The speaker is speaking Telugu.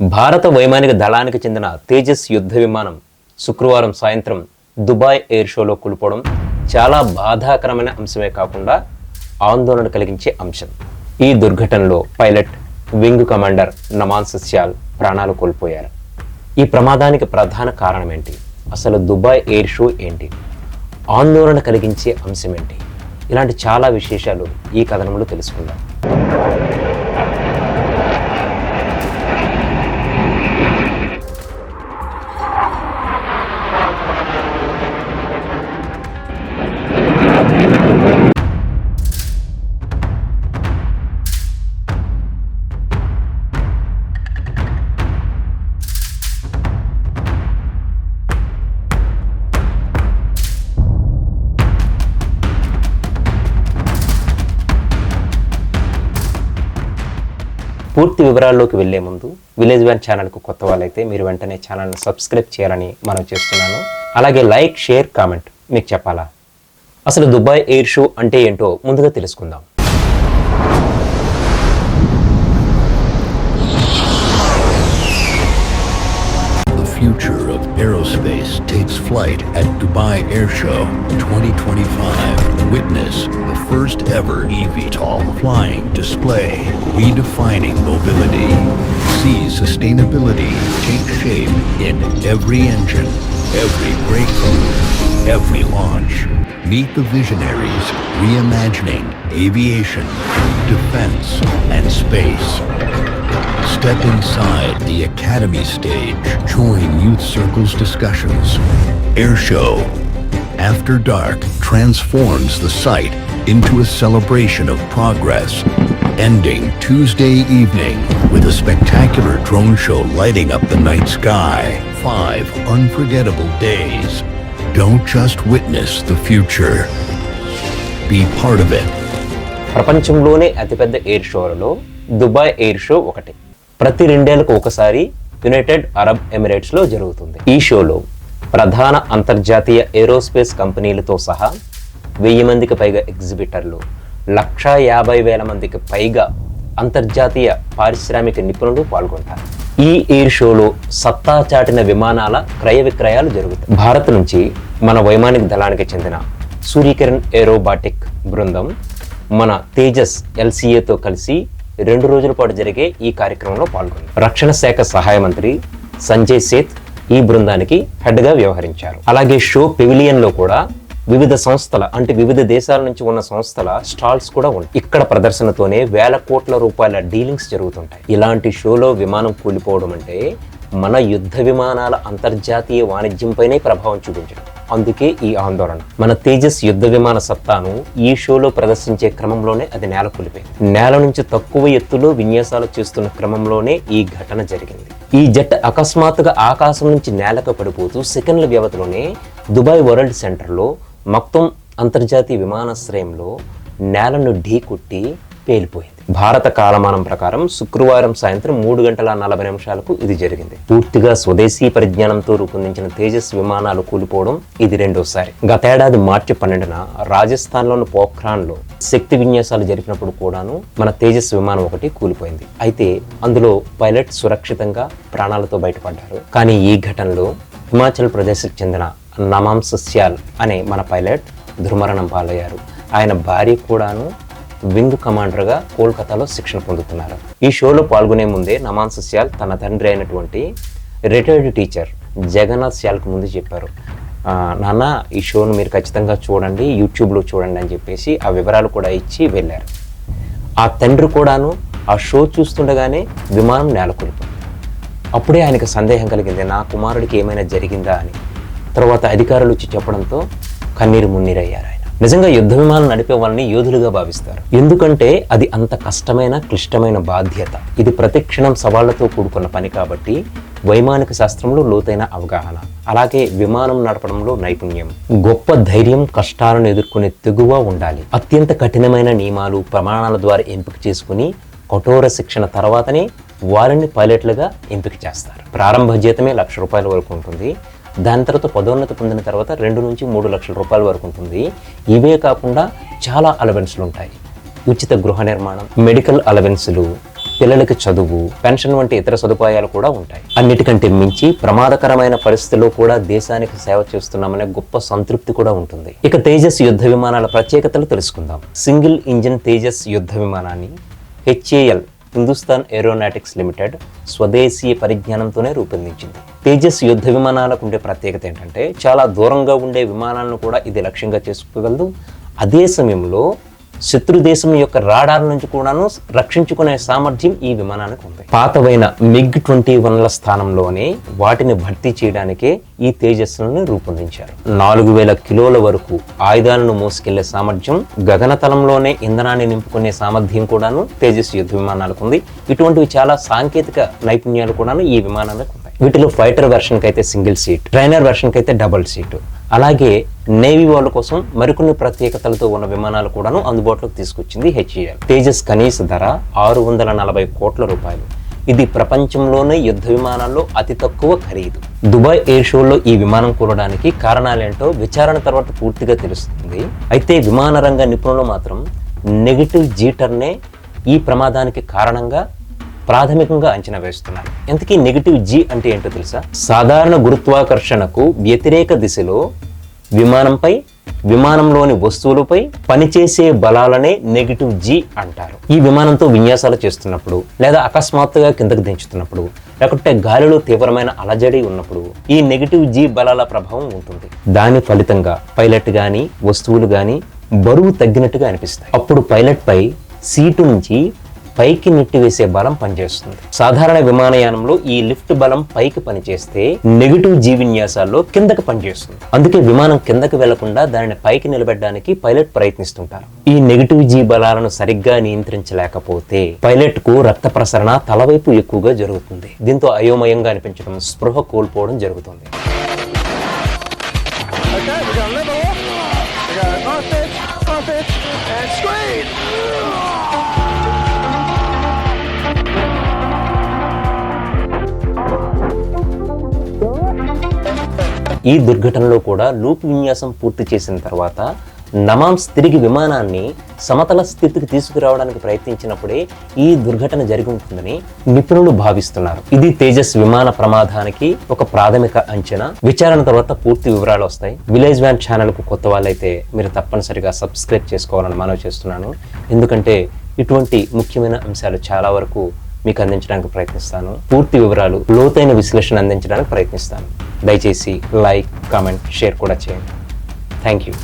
భారత వైమానిక దళానికి చెందిన తేజస్ యుద్ధ విమానం శుక్రవారం సాయంత్రం దుబాయ్ ఎయిర్ షోలో కూలిపోవడం చాలా బాధాకరమైన అంశమే కాకుండా ఆందోళన కలిగించే అంశం. ఈ దుర్ఘటనలో pilot wing commander Naman Syal ప్రాణాలు కోల్పోయారు. ఈ ప్రమాదానికి ప్రధాన కారణం ఏంటి అసలు దుబాయ్ ఎయిర్ షో ఏంటి? ఆందోళన కలిగించే అంశం ఏంటి ఇలాంటి చాలా విశేషాలు ఈ కథనంలో తెలుసుకుందాం. పూర్తి వివరాల్లోకి వెళ్ళే ముందు విలేజ్ వ్యాన్ ఛానల్కు కొత్త వాళ్ళైతే మీరు వెంటనే ఛానల్ని సబ్స్క్రైబ్ చేయాలని మనం చేస్తున్నాను. అలాగే లైక్ షేర్ కామెంట్ మీకు చెప్పాలా? అసలు దుబాయ్ ఎయిర్ షో అంటే ఏంటో ముందుగా తెలుసుకుందాం. Aerospace takes flight at Dubai Air Show 2025. Witness the first ever eVTOL flying display, redefining mobility. See sustainability take shape in every engine, every breakthrough, every launch. Meet the visionaries reimagining aviation, defense, and space. Step inside the Academy stage. Join Youth Circle's discussions. Air Show. After Dark transforms the site into a celebration of progress. Ending Tuesday evening with a spectacular drone show lighting up the night sky. Five unforgettable days. Don't just witness the future. Be part of it. ప్రపంచంలోనే అతిపెద్ద ఎయిర్ షోలలో దుబాయ్ ఎయిర్ షో ఒకటి ప్రతి రెండేళ్ళకు ఒకసారి యునైటెడ్ అరబ్ ఎమిరేట్స్లో జరుగుతుంది. ఈ షోలో ప్రధాన అంతర్జాతీయ ఏరోస్పేస్ కంపెనీలతో సహా వెయ్యి మందికి పైగా ఎగ్జిబిటర్లు లక్షా యాభై వేల మందికి పైగా అంతర్జాతీయ పారిశ్రామిక నిపుణులు పాల్గొంటారు. ఈ ఎయిర్ షోలో సత్తా చాటిన విమానాల క్రయ విక్రయాలు జరుగుతాయి. భారత్ నుంచి మన వైమానిక దళానికి చెందిన సూర్యకిరణ్ ఏరోబాటిక్ బృందం మన తేజస్ ఎల్సీఏతో కలిసి రెండు రోజుల పాటు జరిగే ఈ కార్యక్రమంలో పాల్గొంది రక్షణ శాఖ సహాయ మంత్రి సంజయ్ సేత్ ఈ బృందానికి హెడ్గా వ్యవహరించారు. అలాగే షో పెవిలియన్లో కూడా వివిధ సంస్థల అంటే వివిధ దేశాల నుంచి ఉన్న సంస్థల స్టాల్స్ కూడా ఉంటాయి ఇక్కడ ప్రదర్శనతోనే వేల కోట్ల రూపాయల డీలింగ్స్ జరుగుతుంటాయి. ఇలాంటి షోలో విమానం కూలిపోవడం అంటే మన యుద్ధ విమానాల అంతర్జాతీయ వాణిజ్యంపైనే ప్రభావం చూపించడం. అందుకే ఈ ఆందోళన. మన తేజస్ యుద్ధ విమాన సత్తాను ఈ షోలో ప్రదర్శించే క్రమంలోనే అది నేల కూలిపోయింది. నేల నుంచి తక్కువ ఎత్తులో విన్యాసాలు చేస్తున్న క్రమంలోనే ఈ ఘటన జరిగింది. ఈ జెట్ అకస్మాత్తుగా ఆకాశం నుంచి నేలకు పడిపోతూ సెకండ్ల వ్యవధిలోనే దుబాయ్ వరల్డ్ సెంటర్లో మొత్తం అంతర్జాతీయ విమానాశ్రయంలో నేలను ఢీకొట్టి పేలిపోయింది. భారత కాలమానం ప్రకారం శుక్రవారం సాయంత్రం మూడు గంటల నలభై నిమిషాలకు ఇది జరిగింది. పూర్తిగా స్వదేశీ పరిజ్ఞానంతో రూపొందించిన తేజస్ విమానాలు కూలిపోవడం ఇది రెండోసారి. గతేడాది మార్చి పన్నెండున రాజస్థాన్లోని పోఖ్రాన్లో శక్తి విన్యాసాలు జరిపినప్పుడు కూడాను మన తేజస్ విమానం ఒకటి కూలిపోయింది. అయితే అందులో పైలట్ సురక్షితంగా ప్రాణాలతో బయటపడ్డారు. కానీ ఈ ఘటనలో హిమాచల్ ప్రదేశ్కు చెందిన నమాం సస్యాల్ అనే మన పైలట్ దుర్మరణం పాలయ్యారు. ఆయన భార్య కూడాను వింగ్ కమాండర్గా కోల్కతాలో శిక్షణ పొందుతున్నారు. ఈ షోలో పాల్గొనే ముందే నమాన్ సస్యాల్ తన తండ్రి అయినటువంటి రిటైర్డ్ టీచర్ జగన్నాథ్ శాల్కు ముందు చెప్పారు. నాన్న ఈ షోను మీరు ఖచ్చితంగా చూడండి యూట్యూబ్లో చూడండి అని చెప్పేసి ఆ వివరాలు కూడా ఇచ్చి వెళ్ళారు. ఆ తండ్రి కూడాను ఆ షో చూస్తుండగానే విమానం నేలకొల్పింది అప్పుడే ఆయనకు సందేహం కలిగింది నా కుమారుడికి ఏమైనా జరిగిందా అని. తర్వాత అధికారులు వచ్చి చెప్పడంతో కన్నీరు మున్నీరయ్యారు నిజంగా యుద్ధ విమానం నడిపే వాళ్ళని యోధులుగా భావిస్తారు. ఎందుకంటే అది అంత కష్టమైన క్లిష్టమైన బాధ్యత. ఇది ప్రతిక్షణం సవాళ్ళతో కూడుకున్న పని కాబట్టి వైమానిక శాస్త్రంలో లోతైన అవగాహన. అలాగే విమానం నడపడంలో నైపుణ్యం. గొప్ప ధైర్యం కష్టాలను ఎదుర్కొనే తెగువ ఉండాలి. అత్యంత కఠినమైన నియమాలు ప్రమాణాల ద్వారా ఎంపిక చేసుకుని కఠోర శిక్షణ తర్వాతనే వారిని పైలట్లుగా ఎంపిక చేస్తారు. ప్రారంభ జీతమే లక్ష రూపాయల వరకు ఉంటుంది. దాని తర్వాత పదోన్నతి పొందిన తర్వాత రెండు నుంచి మూడు లక్షల రూపాయల వరకు ఉంటుంది. ఇవే కాకుండా చాలా అలవెన్స్లు ఉంటాయి. ఉచిత గృహ నిర్మాణం మెడికల్ అలవెన్సులు పిల్లలకి చదువు పెన్షన్ వంటి ఇతర సదుపాయాలు కూడా ఉంటాయి. అన్నిటికంటే మించి ప్రమాదకరమైన పరిస్థితుల్లో కూడా దేశానికి సేవ చేస్తున్నామనే గొప్ప సంతృప్తి కూడా ఉంటుంది. ఇక తేజస్ యుద్ధ విమానాల ప్రత్యేకతలు తెలుసుకుందాం. సింగిల్ ఇంజిన్ తేజస్ యుద్ధ విమానాన్ని హెచ్ఏఎల్ హిందుస్థాన్ ఏరోనాటిక్స్ లిమిటెడ్ స్వదేశీ పరిజ్ఞానంతోనే రూపొందించింది. తేజస్ యుద్ధ విమానాలకు ఉండే ప్రత్యేకత ఏంటంటే చాలా దూరంగా ఉండే విమానాలను కూడా ఇది లక్ష్యంగా చేసుకోగలదు. అదే సమయంలో శత్రు దేశం యొక్క రాడార్ నుంచి కూడాను రక్షించుకునే సామర్థ్యం ఈ విమానానికి ఉంది. పాతవైన మిగ్ ట్వంటీ వన్ల స్థానంలోనే వాటిని భర్తీ చేయడానికే ఈ తేజస్సులను రూపొందించారు. నాలుగు వేల కిలోల వరకు ఆయుధాలను మోసుకెళ్ళే సామర్థ్యం గగనతలంలోనే ఇంధనాన్ని నింపుకునే సామర్థ్యం కూడాను తేజస్ యుద్ధ విమానాలకు ఉంది. ఇటువంటివి చాలా సాంకేతిక నైపుణ్యాలు కూడాను ఈ విమానాలకు ఉన్నాయి. వీటిలో ఫైటర్ వెర్షన్కి అయితే సింగిల్ సీట్ ట్రైనర్ వెర్షన్కి అయితే డబుల్ సీటు. అలాగే నేవీ వాళ్ళ కోసం మరికొన్ని ప్రత్యేకతలతో ఉన్న విమానాలు కూడాను అందుబాటులోకి తీసుకొచ్చింది హెచ్ఏఎల్. తేజస్ కనీస ధర ఆరు వందల నలభై కోట్ల రూపాయలు. ఇది ప్రపంచంలోనే యుద్ధ విమానాల్లో అతి తక్కువ ఖరీదు. దుబాయ్ ఎయిర్ షోలో ఈ విమానం కూలడానికి కారణాలేంటో విచారణ తర్వాత పూర్తిగా తెలుస్తుంది. అయితే విమాన రంగ నిపుణులు మాత్రం నెగిటివ్ జీటర్నే ఈ ప్రమాదానికి కారణంగా ప్రాథమికంగా అంచనా వేస్తున్నారు. ఇంతకీ నెగిటివ్ జీ అంటే ఏంటో తెలుసా? సాధారణ గురుత్వాకర్షణకు వ్యతిరేక దిశలో విమానంపై విమానంలోని వస్తువులపై పనిచేసే బలాలనే నెగిటివ్ జీ అంటారు. ఈ విమానంతో విన్యాసాలు చేస్తున్నప్పుడు లేదా అకస్మాత్తుగా కిందకు దించుతున్నప్పుడు లేకుంటే గాలిలో తీవ్రమైన అలజడి ఉన్నప్పుడు ఈ నెగిటివ్ జీ బలాల ప్రభావం ఉంటుంది. దాని ఫలితంగా పైలట్ గాని వస్తువులు గాని బరువు తగ్గినట్టుగా అనిపిస్తాయి. అప్పుడు పైలట్ పై సీటు నుంచి పైకి నెట్టివేసే బలం పనిచేస్తుంది. సాధారణ విమానయానంలో ఈ లిఫ్ట్ బలం పైకి పనిచేస్తే నెగిటివ్ జీ విన్యాసాల్లో కిందకి పనిచేస్తుంది. అందుకే విమానం కిందకి వెళ్ళకుండా దానిని పైకి నిలబెట్టడానికి పైలట్ ప్రయత్నిస్తుంటారు. ఈ నెగిటివ్ జీ బలాలను సరిగ్గా నియంత్రించలేకపోతే పైలట్కు రక్త ప్రసరణ తలవైపు ఎక్కువగా జరుగుతుంది. దీంతో అయోమయంగా అనిపించడం స్పృహ కోల్పోవడం జరుగుతుంది. ఈ దుర్ఘటనలో కూడా లూప్ విన్యాసం పూర్తి చేసిన తర్వాత నమామ్స్ తిరిగి విమానాన్ని సమతల స్థితికి తీసుకురావడానికి ప్రయత్నించినప్పుడే ఈ దుర్ఘటన జరిగి ఉంటుందని నిపుణులు భావిస్తున్నారు. ఇది తేజస్ విమాన ప్రమాదానికి ఒక ప్రాథమిక అంచనా. విచారణ తర్వాత పూర్తి వివరాలు వస్తాయి. విలేజ్ వ్యాన్ ఛానల్కు కొత్త వాళ్ళైతే మీరు తప్పనిసరిగా సబ్స్క్రైబ్ చేసుకోవాలని మనవి చేస్తున్నాను. ఎందుకంటే ఇటువంటి ముఖ్యమైన అంశాలు చాలా వరకు మీకు అందించడానికి ప్రయత్నిస్తాను. పూర్తి వివరాలు లోతైన విశ్లేషణ అందించడానికి ప్రయత్నిస్తాను. దయచేసి లైక్ కామెంట్ షేర్ కూడా చేయండి. Thank you.